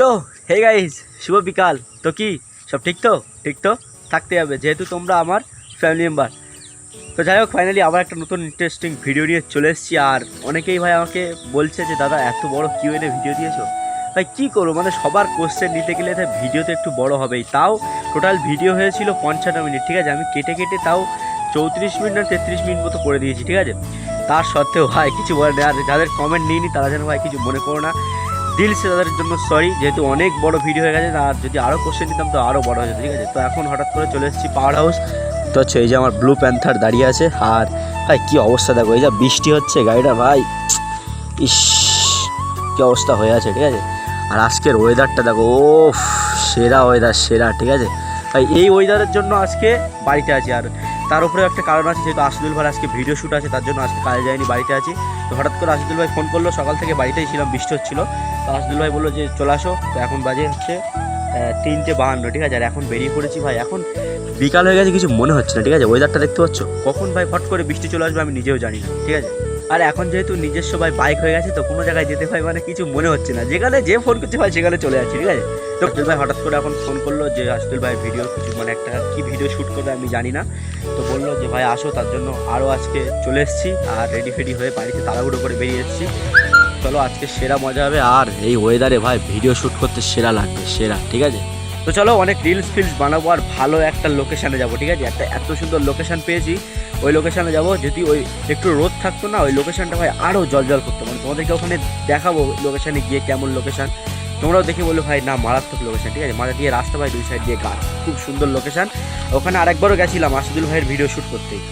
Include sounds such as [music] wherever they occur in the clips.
তো hey guys শুভ বিকাল। তো কি, সব ঠিক তো? ঠিক তো? থাকতে হবে, যেহেতু তোমরা আমার ফ্যামিলি মেম্বার তো যাই হোক ফাইনালি আবার একটা নতুন ইন্টারেস্টিং ভিডিও নিয়ে চলে এসেছি। আর অনেকেই ভাই আমাকে বলছে যে, দাদা, এত বড় কিউ এনে ভিডিও দিয়েছ? ভাই, কী করব? মানে সবার কোশ্চেন নিতে গেলে তাই ভিডিও তো একটু বড় হবেই। তাও টোটাল ভিডিও হয়েছিল পঞ্চান্ন মিনিট, ঠিক আছে? আমি কেটে কেটে তাও চৌত্রিশ মিনিট না তেত্রিশ মিনিট মতো করে দিয়েছি, ঠিক আছে? তার সত্ত্বেও ভাই, কিছু বলে না আর যাদের কমেন্ট নিইনি, তারা যেন ভাই কিছু মনে করো না। দিল সে তাদের জন্য সরি যেহেতু অনেক বড় ভিডিও হয়ে গেছে আর যদি আরও কোশ্চেন নিতাম তো আরও বড় হয়ে যেত, ঠিক আছে? তো এখন হঠাৎ করে চলে এসেছি পাওয়ার হাউস তো হচ্ছে এই যে আমার ব্লু প্যান্থার দাঁড়িয়ে আছে, আর ভাই, কী অবস্থা দেখো, এই যা বৃষ্টি হচ্ছে গাড়িটা, ভাই, ইস, কী অবস্থা হয়ে আছে, ঠিক আছে? আর আজকের ওয়েদারটা দেখো ও সেরা ওয়েদার সেরা, ঠিক আছে? ভাই, এই ওয়েদারের জন্য আজকে বাড়িতে আছি, আর তার উপরে একটা কারণ আছে, যেহেতু আসদুল ভাই আজকে ভিডিও শ্যুট আছে, তার জন্য আজকে কাজে যায়নি বাড়িতে আছি। তো হঠাৎ করে আসদুল ভাই ফোন করল, সকাল থেকে বাড়িতেই ছিলাম, বৃষ্টি হচ্ছিল। তো আসদুল ভাই বলল যে, চলে আসো। তো এখন বাজে হচ্ছে তিনটে বাহান্ন, ঠিক আছে? আর এখন বেরিয়ে পড়েছি ভাই। এখন বিকাল হয়ে গেছে, কিছু মনে হচ্ছে না, ঠিক আছে? ওয়েদারটা দেখতে পাচ্ছ? কখন ভাই ফট করে বৃষ্টি চলে আসবে আমি নিজেও জানি না, ঠিক আছে? আর এখন যেহেতু নিজস্ব ভাই বাইক হয়ে গেছে, তো কোনো জায়গায় যেতে ভাই মানে কিছু মনে হচ্ছে না। যেখানে যে ফোন করছে ভাই সেখানে চলে যাচ্ছে, ঠিক আছে? তো আসদুল ভাই হঠাৎ করে এখন ফোন করল যে আসদুল ভাই ভিডিও কিছু মানে একটা কি ভিডিও শ্যুট করবে আমি জানি না। তো বলল যে, ভাই আসো, তার জন্য আরও আজকে চলে এসেছি আর রেডি ফেডি হয়ে বাড়িতে তাড়াহুড়ো করে বেরিয়ে এসেছি। চলো আজকে সেরা মজা হবে আর এই ওয়েদারে ভাই ভিডিও শ্যুট করতে সেরা লাগবে, সেরা, ঠিক আছে? তো চলো অনেক রিলস ফিলস বানাবো আর ভালো একটা লোকেশানে যাব, ঠিক আছে? একটা এত সুন্দর লোকেশান পেয়েছি, ওই লোকেশানে যাব, যদি ওই একটু রোদ থাকতো না, ওই লোকেশানটা ভাই আরও জল জল করতো। মানে তোমাদেরকে ওখানে দেখাবো লোকেশানে গিয়ে কেমন লোকেশান তোমরাও দেখে বলল ভাই, না, মারাত্মক লোকেশান ঠিক আছে? মাথা দিয়ে রাস্তা ভাই দুই সাইড দিয়ে গাছ খুব সুন্দর লোকেশান ওখানে আরেকবারও গেছিলাম আসাদুল ভাইয়ের ভিডিও শ্যুট করতেই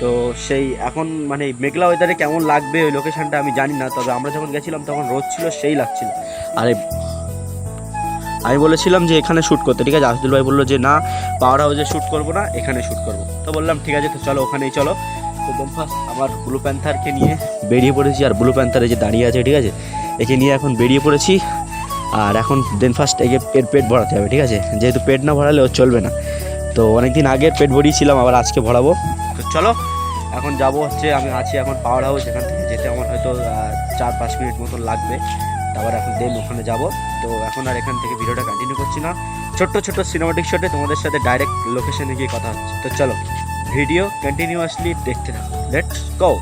তো সেই এখন মানে মেঘলা ওয়েদারে কেমন লাগবে ওই লোকেশানটা আমি জানি না, তবে আমরা যখন গেছিলাম তখন রোদ ছিল, সেই লাগছিল। আরে আমি বলেছিলাম যে এখানে শ্যুট করতে, ঠিক আছে? আসাদুল ভাই বলল যে, না পাওয়ার হাউসে শ্যুট করব না, এখানে শ্যুট করব। তো বললাম, ঠিক আছে, তো চলো ওখানেই চলো। তো দেন ফার্স্ট আমার ব্লু প্যান্থারকে নিয়ে বেরিয়ে পড়েছি, আর ব্লু প্যান্থারে যে দাঁড়িয়ে আছে, ঠিক আছে? একে নিয়ে এখন বেরিয়ে পড়েছি, আর এখন দেন ফার্স্ট একে পেট পেট ভরাতে হবে, ঠিক আছে? যেহেতু পেট না ভরালে ও চলবে না। তো অনেকদিন আগে পেট ভরিয়েছিলাম, আবার আজকে ভরাবো। তো চলো, এখন যাব হচ্ছে, আমি আছি এখন পাওয়ার হাউস এখান থেকে যেতে আমার হয়তো চার, পাঁচ মিনিট মতন লাগবে। তারপর এখন দেন ওখানে যাব। তো এখন আর এখান থেকে ভিডিওটা কন্টিনিউ করছি না। ছোট্ট ছোট্ট সিনেমাটিক শটে তোমাদের সাথে ডাইরেক্ট লোকেশনে গিয়ে কথা হচ্ছে। তো চলো ভিডিও কন্টিনিউয়াসলি দেখতে থাকো। লেটস গো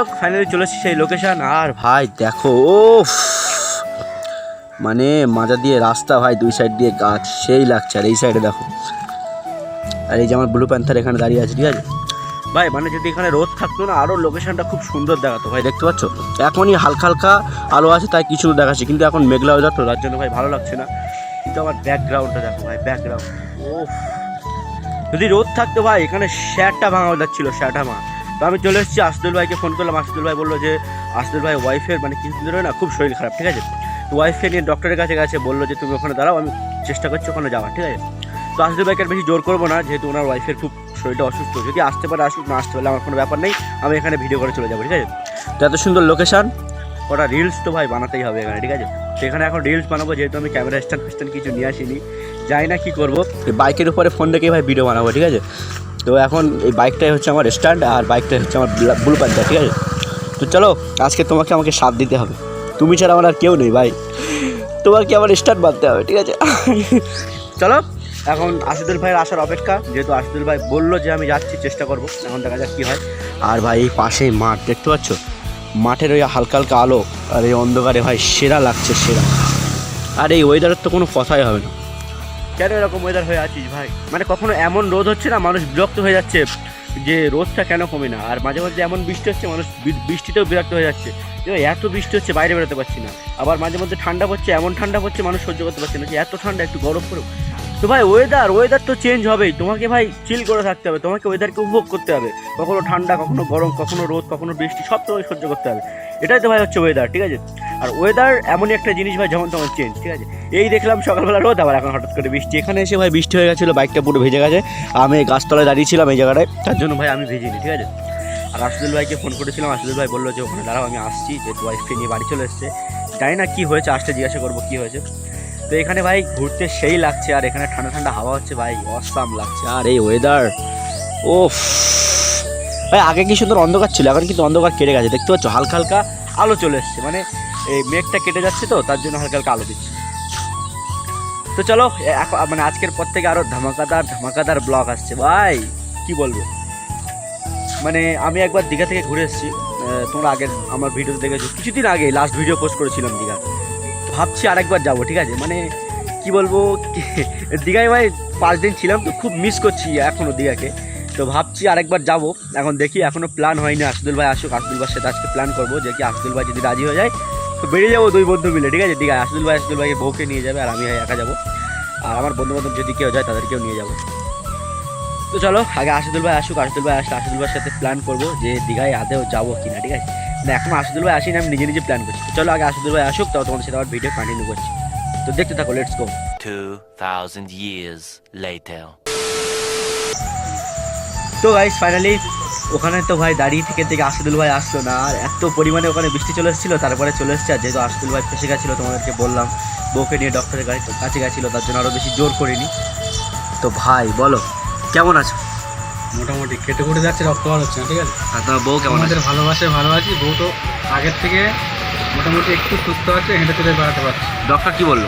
হোক ফাইনালি চলে এসেছি সেই লোকেশন আর ভাই, দেখো ও মানে মাজা দিয়ে রাস্তা ভাই, দুই সাইড দিয়ে গাছ, সেই লাগছে। আর এই সাইডে দেখো। আর এই যে আমার ব্লু প্যান্থার এখানে দাঁড়িয়ে আছে, ঠিক আছে? ভাই মানে যদি এখানে রোদ থাকতো না আরও লোকেশনটা খুব সুন্দর দেখাতো। ভাই, দেখতে পাচ্ছ? এখনই হালকা হালকা আলো আছে, তাই কিছু দেখাচ্ছে। কিন্তু এখন মেঘলা ওয়েদার তো তার জন্য ভাই ভালো লাগছে না। কিন্তু আমার ব্যাকগ্রাউন্ডটা দেখো ভাই ব্যাকগ্রাউন্ড ও যদি রোদ থাকতো ভাই, এখানে শ্যাটটা ভাঙা যাচ্ছিল শ্যাটা ভাঙা তো আমি চলে এসেছি আসদুল ভাইকে ফোন করলাম। আসদুল ভাই বলল যে আসদুল ভাই ওয়াইফের মানে কিছুদিন ধরে না খুব শরীর খারাপ, ঠিক আছে? তো ওয়াইফকে নিয়ে ডক্টরের কাছে গেছে, বলল যে, তুমি ওখানে দাঁড়াও, আমি চেষ্টা করছি ওখানে যাওয়ার, ঠিক আছে? তো আসদুল ভাইকে আর বেশি জোর করব না, যেহেতু ওনার ওয়াইফের খুব শরীরটা অসুস্থ। যদি আসতে পারে, আসুক, না আসতে পারলে আমার কোনো ব্যাপার নেই, আমি এখানে ভিডিও করে চলে যাব, ঠিক আছে? তো এত সুন্দর লোকেশান ওটা রিলস তো ভাই বানাতেই হবে এখানে, ঠিক আছে? তো এখানে রিলস বানাবো, যেহেতু আমি ক্যামেরা স্ট্যান্ড ফিস্ট্যান্ড কিছু নিয়ে আসিনি, জানি না কী করব। বাইকের উপরে ফোন রেখেই ভাই ভিডিও বানাবো, ঠিক আছে? তো এখন এই বাইকটাই হচ্ছে আমার স্ট্যান্ড আর বাইকটাই হচ্ছে আমার ব্লু প্যান্টার ঠিক আছে? তো চলো, আজকে তোমাকে আমাকে সাথ দিতে হবে। তুমি ছাড়া আমার আর কেউ নেই, ভাই। তোমাকে আমার স্ট্যান্ড বাঁধতে হবে, ঠিক আছে? চলো, এখন আশিদুল ভাইয়ের আসার অপেক্ষা। যেহেতু আশিদুল ভাই বলল যে আমি যাচ্ছি, চেষ্টা করব। এখন দেখা যাক কী হয়। আর ভাই, এই পাশেই মাঠ, দেখতে পাচ্ছ? মাঠের ওই হালকা হালকা আলো, আর এই অন্ধকারে ভাই সেরা লাগছে, সেরা। আর এই ওয়েদারের তো কোনো কথাই হবে না। কেন এরকম ওয়েদার হয়ে আছিস ভাই? মানে কখনো এমন রোদ হচ্ছে না, মানুষ বিরক্ত হয়ে যাচ্ছে যে রোদটা কেন কমে না? আর মাঝে মাঝে এমন বৃষ্টি হচ্ছে, মানুষ বৃষ্টিতেও বিরক্ত হয়ে যাচ্ছে। এত বৃষ্টি হচ্ছে, বাইরে বেরোতে পারছি না। আবার মাঝে মধ্যে ঠান্ডা পড়ছে, এমন ঠান্ডা পড়ছে, মানুষ সহ্য করতে পারছে না যে এত ঠান্ডা, একটু গরম করো তো ভাই ওয়েদার ওয়েদার তো চেঞ্জ হবেই। তোমাকে ভাই চিল করে থাকতে হবে। তোমাকে ওয়েদারকে উপভোগ করতে হবে। কখনো ঠান্ডা, কখনো গরম, কখনো রোদ, কখনো বৃষ্টি, সব তোমাকে সহ্য করতে হবে। এটাই তো ভাই হচ্ছে ওয়েদার ঠিক আছে? আর ওয়েদার এমনই একটা জিনিস ভাই যেমন তেমন চেঞ্জ ঠিক আছে? এই দেখলাম সকালবেলা রোদ, আবার এখন হঠাৎ করে বৃষ্টি। এখানে এসে ভাই বৃষ্টি হয়ে গেছিল বাইকটা পুরো ভেজে গেছে। আমি গাছতলায় দাঁড়িয়েছিলাম এই জায়গাটায়, তার জন্য ভাই আমি ভিজিনি, ঠিক আছে? আর আশদুল ভাইকে ফোন করেছিলাম আশদুল ভাই বলল যে, ওখানে দাঁড়াও, আমি আসছি। যেহেতু ওয়াইফকে নিয়ে বাড়ি চলে এসছে। জানি না কী হয়েছে, আসতে জিজ্ঞাসা করব কী হয়েছে। তো এখানে ভাই ঘুরতে সেই লাগছে, আর এখানে ঠান্ডা ঠান্ডা হাওয়া হচ্ছে ভাই, অসাম লাগছে। আর এই ওয়েদার ও ভাই, আগে কি সুন্দর অন্ধকার ছিল? এখন কিন্তু অন্ধকার কেটে গেছে। দেখতে পাচ্ছ, হালকা হালকা আলো চলে এসছে। মানে এই মেঘটা কেটে যাচ্ছে তো, তার জন্য হালকা হালকা আলো দিচ্ছে। তো চলো এখন মানে আজকের পর থেকে আরও ধামাকাদার ধামাকাদার ব্লগ আসছে। ভাই, কি বলব? মানে আমি একবার দীঘা থেকে ঘুরে এসেছি। তোমরা আগের আমার ভিডিও দেখেছ। কিছুদিন আগে লাস্ট ভিডিও পোস্ট করেছিলাম দীঘা ভাবছি আরেকবার যাব, ঠিক আছে? মানে কি বলব দীঘায় ভাই পাঁচ দিন ছিলাম তো, খুব মিস করছি এখনও দীঘাকে। তো ভাবছি আরেকবার যাব। এখন দেখি এখনও প্ল্যান হয়নি আসদুল ভাই আসুক। আসদুল ভাইয়ের সাথে আজকে প্ল্যান করব যে কি আসদুল ভাই যদি রাজি হয়ে যায় তো বেরিয়ে যাব দুই বন্ধু মিলে ঠিক আছে? দীঘায় আসদুল ভাই আসদুল ভাইকে বউকে নিয়ে যাবে আর আমি একা যাব। আর আমার বন্ধু বান্ধব যদি কেউ যায় তাদেরকেও নিয়ে যাব। তো চলো আগে আশিদুল ভাই আসুক আশিদুল ভাই আসলে আশিদুল ভাইয়ের সাথে প্ল্যান করব যে দীঘায় আদেও যাব কিনা ঠিক আছে? না এখন আশিদুল ভাই আসিনি আমি নিজে নিজে প্ল্যান করছি। তো চলো আগে আশিদুল ভাই আসুক তাও তোমাদের সাথে আবার ভিডিও কন্টিনিউ করছি। তো দেখতে থাকো লেটস গো 2,000 years later. তো গাইস ফাইনালি ওখানে তো ভাই দাঁড়িয়ে থেকে থেকে আশিদুল ভাই আসলো না। আর এত পরিমাণে ওখানে বৃষ্টি চলে এসেছিল তারপরে চলে এসেছে। আর যেহেতু আশিদুল ভাই ফেসে গেছিল তোমাদেরকে বললাম বউকে নিয়ে ডক্টরের গাড়ি কাছে গেছিল তার জন্য আরও বেশি জোর করিনি। তো ভাই বলো কেমন আছো? মোটামুটি কেটে কুটে যাচ্ছে রক্ত বার হচ্ছে না ঠিক আছে? আর তোমার বউ কেমন আছে? আমাদের ভালোবাসায় ভালো আছি বউ তো আগের থেকে মোটামুটি একটু সুস্থ আছে হেঁটে চলে বেড়াতে পারছে। ডক্টর কী বলল?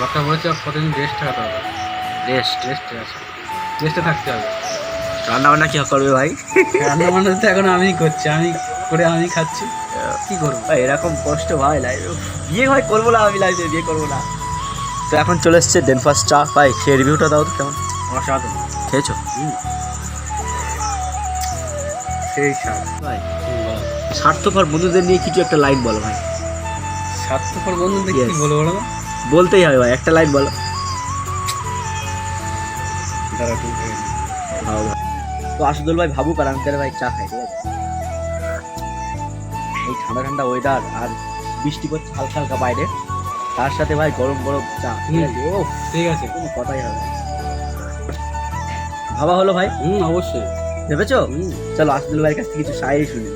ডক্টর বলেছে কতদিন রেস্ট থাকাতে হবে। রেস্ট রেস্টে আছে। রেস্টে থাকতে হবে। রান্না বান্না কি করবে ভাই? রান্না বান্না তো এখন আমি করছি আমি করে আমি খাচ্ছি। কি করব? ভাই এরকম কষ্ট ভাই লাইফ বিয়ে ভাই করব না আমি লাইফে বিয়ে করব না। তো এখন চলে এসছে ডেনফার্স্ট চা। ভাই খেয়ে রিভিউটা দাও তো কেমন? অসাধারণ খেয়েছো? সেই স্বাদ। ভাই স্বার্থপর বন্ধুদের নিয়ে কিছু একটা লাইন বলো ভাই। স্বার্থপর বন্ধুদের কি. বলব বলো বলতেই হবে ভাই একটা লাইন বলো। দাঁড়া তো আশুদুল ভাই ভাবুক আর আমি ভাই চা খাই ঠিক আছে? এই ঠান্ডা ঠান্ডা ওয়েদার আর বৃষ্টি পড়ছে হালকা হালকা বাইরে তার সাথে ভাই গরম গরম চা ঠিক আছে? ও ঠিক আছে। কোনো কথাই হবে ভাবা হলো ভাই? হুম অবশ্যই। ভেবেছো? চলো আশদুল ভাইয়ের কাছ থেকে কিছু শায়রি শুনে।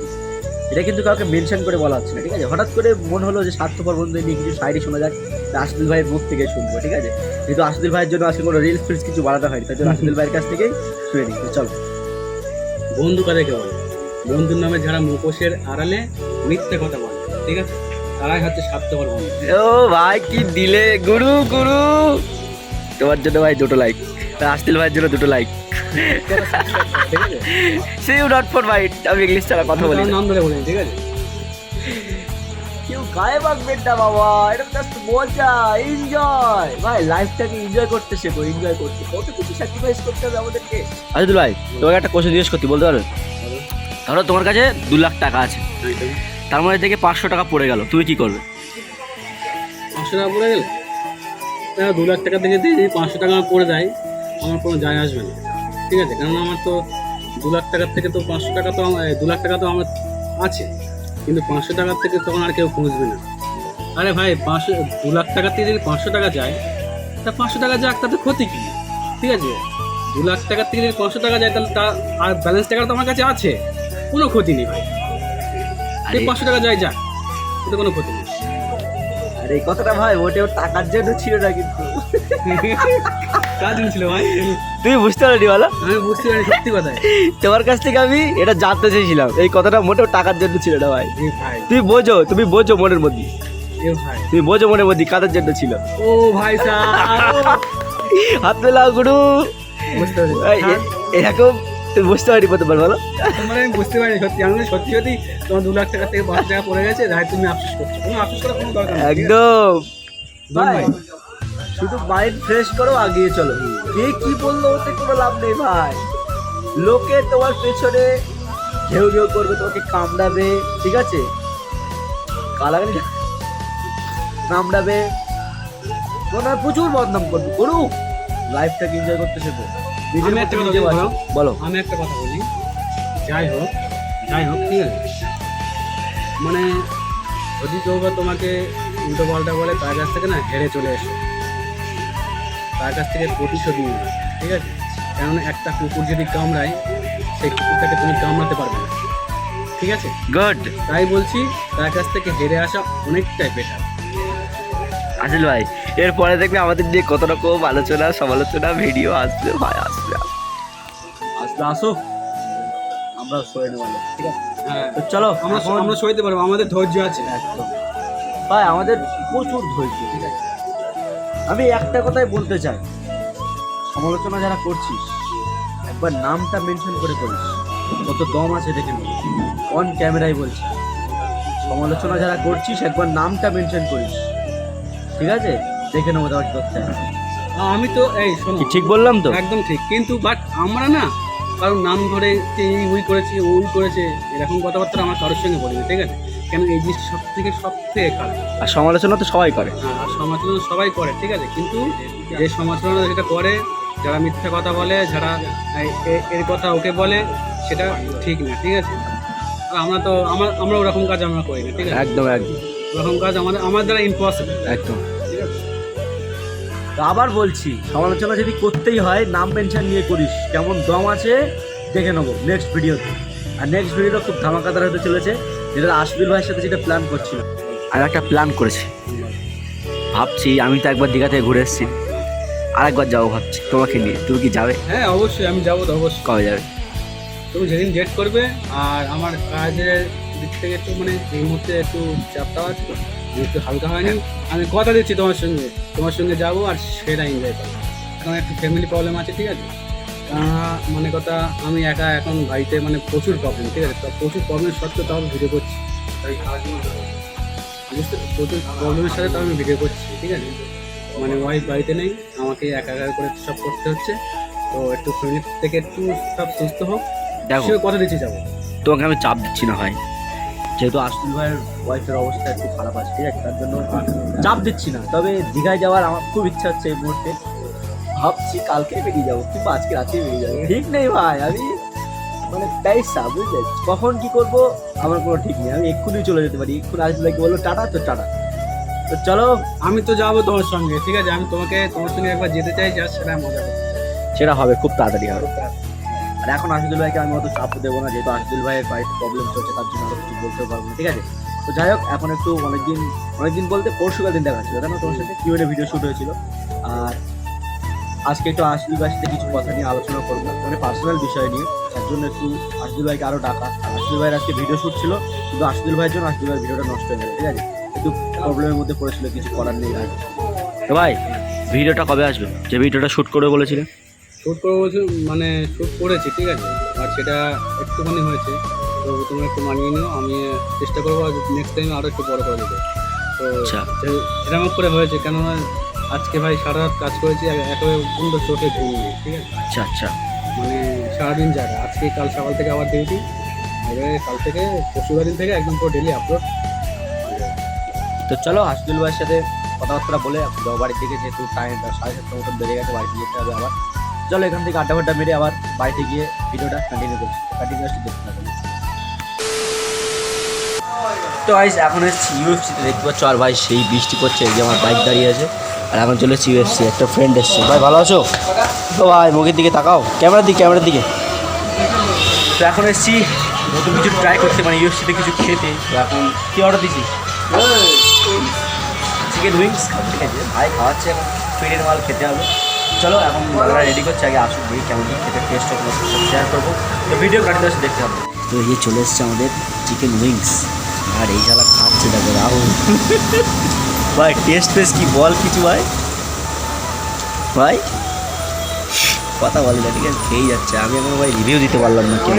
এটা কিন্তু কাউকে মেনশন করে বলা হচ্ছে না ঠিক আছে? হঠাৎ করে মন হলো যে স্বার্থপর বন্ধু নিয়ে কিছু শায়রি শোনা যাক তা আশদুল ভাইয়ের মুখ থেকে শুনব ঠিক আছে? যেহেতু আশদুল ভাইয়ের জন্য আজকে কোনো রিলস ফিলস কিছু বানাতে হয়নি তাই জন্য আশদুল ভাইয়ের কাছ থেকেই শুনে নিই চলো। বন্ধু কাদেরকে বলে? বন্ধুর নামে যারা মুখোশের আড়ালে মিথ্যে কথা বলে ঠিক আছে? তারাই হচ্ছে স্বার্থপর বন্ধু। ও ভাই কি দিলে? গুরু গুরু! তোমার জন্য ভাই দুটো লাইক আসতিল ভাই ভাইয়ের জন্য দুটো like say you not for ভাই আমি ইংলিশ ছাড়া কথা বলি নাম ধরে বলি ঠিক আছে? গায়ে বাগবেন না বাবা এটা জাস্ট মজা এনজয় ভাই লাইফটাকে এনজয় করতে শেখো এনজয় করতে। কত কিছু স্যাক্রিফাইস করতে হবে আমাদেরকে। আচ্ছা ভাই তোমাকে একটা কোশ্চেন জিজ্ঞেস করতে বলতে পারো? ধরো তোমার কাছে দু লাখ টাকা আছে। তার মধ্যে থেকে পাঁচশো টাকা পড়ে গেল তুমি কি করবে? পাঁচশো টাকা পড়ে গেল? তা দু লাখ টাকা থেকে যদি পাঁচশো টাকা আমার পড়ে যায় আমার কোনো যায় আসবে না। ঠিক আছে? কারণ আমার তো দু লাখ টাকার থেকে তো পাঁচশো টাকা তো আমার দু লাখ টাকা তো আমার আছে। কিন্তু পাঁচশো টাকার থেকে তখন আর কেউ খুঁজবে না। আরে ভাই পাঁচশো দু লাখ টাকার থেকে যদি পাঁচশো টাকা যায় তা পাঁচশো টাকা যাক তাতে ক্ষতি কী? ঠিক আছে? দু লাখ টাকার থেকে যদি পাঁচশো টাকা যায় তাহলে তা আর ব্যালেন্স টাকা তো আমার কাছে আছে। কোনো ক্ষতি নেই ভাই। আরে পাঁচশো টাকা যায় যাক ওতে কোনো ক্ষতি নেই। আরে এই কথাটা ভাই ওটেও টাকার জন্য ছিল না কিন্তু। [laughs] কাজ ছিল ভাই? তুমি বুঝতে পারলি বলো? আমি বুঝতে পারি সত্যি কথা। তোমার কাছ থেকে আমি এটা জানতে চেয়েছিলাম। এই কথাটা মোটেও টাকার জন্য ছিল না ভাই। তুমি বোঝো তুমি বোঝো মনের মধ্যে। তুমি বোঝো মনের মধ্যে কাদের জন্য ছিল। ও ভাই হাত মেলাও গুরু। পারি এরকম তুমি বুঝতে পারি প্রথমবার বলো। তোমার আমি বুঝতে পারি সত্যি। আমি সত্যি সত্যি তোমার দু লাখ টাকা থেকে পাঁচ টাকা পড়ে গেছে তাই তুমি আফসোস করছ। কোনো আফসোস করার কোনো দরকার একদম। ভাই শুধু মাইন্ড ফ্রেশ করো আগিয়ে চলো। কে কি বলল ওতে কোনো লাভ নেই ভাই। লোকে তোমার পেছনে ঘেউ ঘেউ করবে তোমাকে কামড়াবে ঠিক আছে? কালাগালি কামড়াবে। হয় প্রচুর বদনাম করবে। করুক লাইফটাকে এনজয় করতে শেখো। আমি একটা কথা নিজে বলো আমি একটা কথা বলি। যাই হোক যাই হোক ঠিক আছে? মানে যদি কেউ তোমাকে উল্টো পাল্টা বলে তার কাছ থেকে না হেরে চলে এসো। তার কাছ থেকে প্রতিশোধ নিয়ে নাও, ঠিক আছে? কেননা একটা কুকুর যদি কামড়ায় সেই কুকুরটাকে তুমি কামড়াতে পারবে না ঠিক আছে? গুড তাই বলছি তার কাছ থেকে হেরে আসা অনেকটাই বেটার আসল ভাই এরপরে দেখবে আমাদের নিয়ে কত রকম আলোচনা সমালোচনা ভিডিও আসবে ভাই আসবে। আসবে আসো আমরা সরে নেব ঠিক আছে? হ্যাঁ। তো চলো আমরা আমরা সইতে পারব আমাদের ধৈর্য আছে। একদম। ভাই আমাদের প্রচুর ধৈর্য ঠিক আছে? আমি একটা কথাই বলতে চাই। সমালোচনা যারা করছিস একবার নামটা মেনশন করে করিস কত দম আছে দেখে নেব অন ক্যামেরায় বলছি। সমালোচনা যারা করছিস একবার নামটা মেনশন করিস। ঠিক আছে? দেখে নেব তোমার করতে আমি তো এই শোনো। ঠিক বললাম তো? একদম ঠিক। কিন্তু বাট আমরা না কারণ নাম ধরে এই উই করেছি ওই করেছে এরকম কথাবার্তা আমার কারোর সঙ্গে বলিনি ঠিক আছে? কেন এই জিনিসটা সব থেকে সব থেকে খারাপ আর সমালোচনা তো সবাই করে। হ্যাঁ, আর সমালোচনা সবাই করে ঠিক আছে? কিন্তু যে সমালোচনা যেটা করে যারা মিথ্যা কথা বলে যারা এ- এর কথা ওকে বলে সেটা ঠিক না ঠিক আছে? আর আমরা তো আমরা আমরা ওরকম কাজ আমরা করি না ঠিক আছে? একদম একদম। ওরকম কাজ আমাদের আমার দ্বারা ইম্পসিবল একদম। ঠিক আছে? তো আবার বলছি সমালোচনা যদি করতেই হয় নাম পেনশন নিয়ে করিস কেমন দম আছে দেখে নেব নেক্সট ভিডিওতে আর নেক্সট ভিডিওটা খুব ধামাকাদার হতে চলেছে। যেটা আশবিল ভাইয়ের সাথে যেটা প্ল্যান করছিলাম আর একটা প্ল্যান করেছি। ভাবছি আমি তো একবার দীঘা থেকে ঘুরে এসেছি। আর একবার যাব ভাবছি। তোমাকে নিয়ে। তুমি কি যাবে? হ্যাঁ অবশ্যই আমি যাব তো অবশ্যই। কবে যাবে? তুমি যেদিন ডেট করবে আর আমার কাজের দিক থেকে একটু মানে এই মুহূর্তে একটু চাপটা আছে একটু হালকা হয়নি। আমি কথা দিচ্ছি তোমার সঙ্গে। তোমার সঙ্গে যাব আর সেটা এনজয় করব। এখন একটু ফ্যামিলি প্রবলেম আছে ঠিক আছে? মানে কথা আমি একা এখন বাড়িতে মানে প্রচুর প্রবলেম ঠিক আছে? তো প্রচুর প্রবলেম সত্ত্বেও তাও আমি ভিডিও করছি। বুঝতে প্রচুর প্রবলেমের সাথে তাও আমি ভিডিও করছি ঠিক আছে? মানে ওয়াইফ বাড়িতে নেই আমাকে একা একা করে সব করতে হচ্ছে। তো একটু ফ্যামিলি থেকে একটু সব সুস্থ হোক। দেখো। কথা দিচ্ছি যাব। তোমাকে আমি চাপ দিচ্ছি না ভাই। যেহেতু আশফুল ভাইয়ের ওয়াইফের অবস্থা একটু খারাপ আছে ঠিক আছে? তার জন্য চাপ দিচ্ছি না। তবে দীঘায় যাওয়ার আমার খুব ইচ্ছা হচ্ছে এই মুহূর্তে। ভাবছি কালকে বেরিয়ে যাব কিংবা আজকে রাতে বেরিয়ে যাব। ঠিক নেই ভাই আমি মানে পয়সা বুঝলে? কখন কি করব আমার কোনো ঠিক নেই আমি এক্ষুনি চলে যেতে পারি এক্ষুনি আসলে কি বলল টাটা তো টাটা। তো চলো আমি তো যাব তোমার সঙ্গে ঠিক আছে? আমি তোমাকে তোমার সঙ্গে একবার যেতে চাই যা সেটা মজা সেটা হবে খুব তাড়াতাড়ি হবে। আর এখন আশিদুল ভাইকে আমি অত চাপ দেবো না যেহেতু আশিদুল ভাইয়ের বাড়িতে প্রবলেম চলছে তার জন্য কিছু বলতে পারব না ঠিক আছে? তো যাই হোক এখন একটু অনেকদিন অনেকদিন বলতে পরশুকাল দিন দেখা ছিল জানো? তোমার সাথে কিউএনএ ভিডিও শ্যুট হয়েছিল। আর আজকে একটু আশিদুল ভাইয়ের সাথে কিছু কথা নিয়ে আলোচনা করব। মানে পার্সোনাল বিষয় নিয়ে। তার জন্য একটু আশিদুল ভাইকে আরও ডাকা। আশিদুল ভাইয়ের আজকে ভিডিও শ্যুট ছিল। কিন্তু আশিদুল ভাইয়ের জন্য আশিদুল ভাইয়ের ভিডিওটা নষ্ট হয়ে গেছে ঠিক আছে? একটু প্রবলেমের মধ্যে পড়েছিল কিছু করার নেই ভাই তো ভাই ভিডিওটা কবে আসবে? যে ভিডিওটা শ্যুট করে বলেছিলেন শ্যুট করব বলছি মানে শ্যুট করেছি ঠিক আছে? আর সেটা একটুখানি হয়েছে। তো তুমি একটু মানিয়ে নিও আমি চেষ্টা করব নেক্সট টাইম আরও একটু বড় করে দেবো। তো আচ্ছা। সেরকম করে হয়েছে কেননা আজকে ভাই সারা রাত কাজ করেছি এক- একেবারে সুন্দর চোখে ঘুমিয়ে ঠিক আছে? আচ্ছা আচ্ছা। মানে সারাদিন জায়গা আজকে কাল সকাল থেকে আবার ডিউটি এবারে কাল থেকে পরশুবার দিন থেকে একদম পুরো ডেলি আপলোড তো চলো হাসদুল ভাইয়ের সাথে কথাবার্তা বলে বাড়ির দিকে যেহেতু টাইম সাড়ে সাতটা মতন বেড়ে গেছে বাড়িতে যেতে হবে আবার। চলো এখান থেকে আড্ডা ফাড্ডা মেরে আবার বাড়িতে গিয়ে ভিডিওটা কন্টিনিউ করছি। কন্টিনিউসলি দেখতে থাকো। তো আইস এখন এসেছি ইউএফসিতে দেখতে পাচ্ছ আর ভাই সেই বৃষ্টি পড়ছে এই যে আমার বাইক দাঁড়িয়ে আছে। আর এখন চলে এসেছি ইউএফসি একটা ফ্রেন্ড এসছে। ভাই ভালো আছো? তো ভাই মুখের দিকে তাকাও। ক্যামেরার দিকে ক্যামেরার দিকে। তো এখন এসেছি নতুন কিছু ট্রাই করতে মানে ইউএফসিতে কিছু খেতে। তো এখন কি অর্ডার দিছি চিকেন উইংস ঠিক আছে। ভাই খাওয়াচ্ছে এখন। পেটের মাল খেতে হবে। চলো এখন আমরা রেডি করছি আগে আসুন দেখি কেমন কি খেতে টেস্ট হবে শেয়ার করব। তো ভিডিও কাটিতে আসে দেখতে হবে। তো এই চলে এসছে আমাদের চিকেন উইংস আর এই শালা খাচ্ছে দেখো রাহুল। ভাই টেস্ট ফেস কি, বল কিছু ভাই? ভাই? কথা বলে না, ঠিক আছে? খেয়েই যাচ্ছে। আমি এখন ভাই রিভিউ দিতে পারলাম না কেন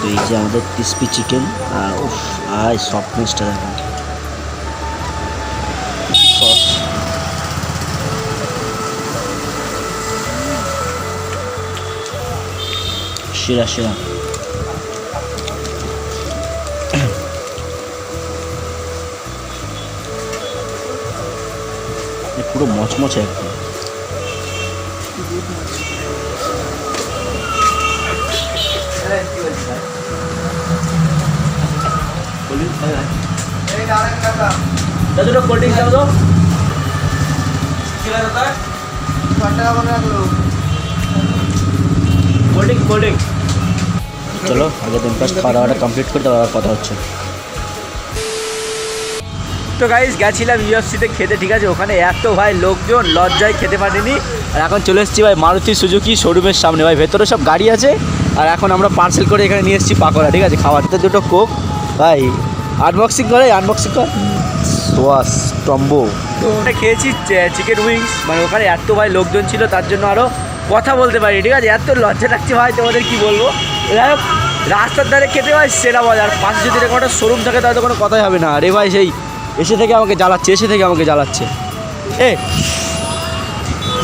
তো এই যে আমাদের ক্রিসপি চিকেন আর উফ আয় সফটনেসটা দেখেন সস সেরা সেরা। পুরো মচমচে একদম। দুটো তো। কোল্ড চলো, আগে দিন ফার্স্ট খাওয়া দাওয়াটা কমপ্লিট করে তারপর কথা হচ্ছে। তো গাইজ গেছিলাম ইউএফসিতে খেতে ঠিক আছে? ওখানে এত ভাই লোকজন লজ্জায় খেতে পারিনি। আর এখন চলে এসেছি ভাই মারুতি সুজুকি শোরুমের সামনে। ভাই ভেতরে সব গাড়ি আছে আর এখন আমরা পার্সেল করে এখানে নিয়ে এসেছি পাকোড়া ঠিক আছে? খাওয়াতে দুটো কোক ভাই আনবক্সিং করে আনবক্সিং কর। সোয়াস টম্বো। তো ওটা খেয়েছি চিকেন উইংস মানে ওখানে এত ভাই লোকজন ছিল তার জন্য আরও কথা বলতে পারি ঠিক আছে? এত লজ্জা লাগছে ভাই তোমাদের কি বলব? যাই হোক, রাস্তার ধারে খেতে ভাই সেরা মজা। আর পাশে যদি এরকম একটা শোরুম থাকে তাহলে তো কোনো কথাই হবে না। আরে ভাই সেই এসে থেকে আমাকে জ্বালাচ্ছে, এসে থেকে আমাকে জ্বালাচ্ছে। এ,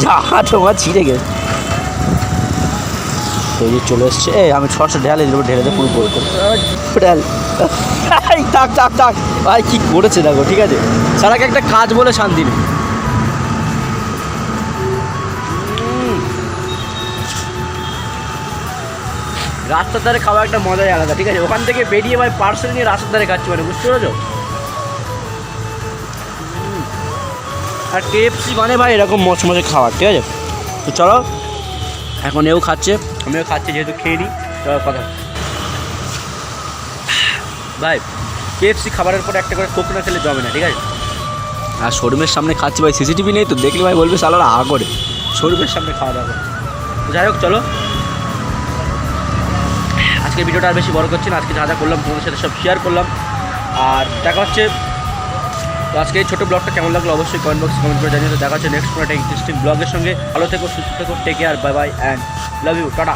যা, তোমার ছিঁড়ে গেছে। তো চলে এসছে, এ, আমি ছশো ঢেলে দেবো ঢেলে দিয়ে পুরো গোল ঢেল। থাক থাক থাক। ভাই, কী করেছে দেখো, ঠিক আছে? সারাকে একটা কাজ বলে শান্তি নেই। রাস্তার ধারে খাওয়া একটা মজাই আলাদা, ঠিক আছে? ওখান থেকে বেরিয়ে ভাই পার্সেল নিয়ে রাস্তার ধারে খাচ্ছি মানে বুঝতে পেরেছ? আর কেএফসি মানে ভাই এরকম মচমচে খাবার, ঠিক আছে? তো চলো, এখন এও খাচ্ছে, আমিও খাচ্ছি যেহেতু খেয়ে নিই চলো কথা। ভাই কেএফসি খাবারের পর একটা করে কোক না খেলে জমে না, ঠিক আছে? আর শোরুমের সামনে খাচ্ছি ভাই সিসিটিভি নেই তো, দেখলে ভাই বলবে সালারা আ করে। শোরুমের সামনে খাওয়া দাওয়া যাই হোক, চলো। আজকের ভিডিওটা আর বেশি বড় করছি না, আজকে যা যা করলাম তোমাদের সাথে সব শেয়ার করলাম। আর দেখা হচ্ছে তো আজকে এই ছোটো ব্লগটা কেমন লাগল অবশ্যই কমেন্ট বক্সে কমেন্ট করে জানিয়ে দেখা হচ্ছে নেক্সট কোনো একটা ইন্টারেস্টিং ব্লগের সঙ্গে। ভালো থেকো, সুস্থ থেকো take care bye bye and love you tata.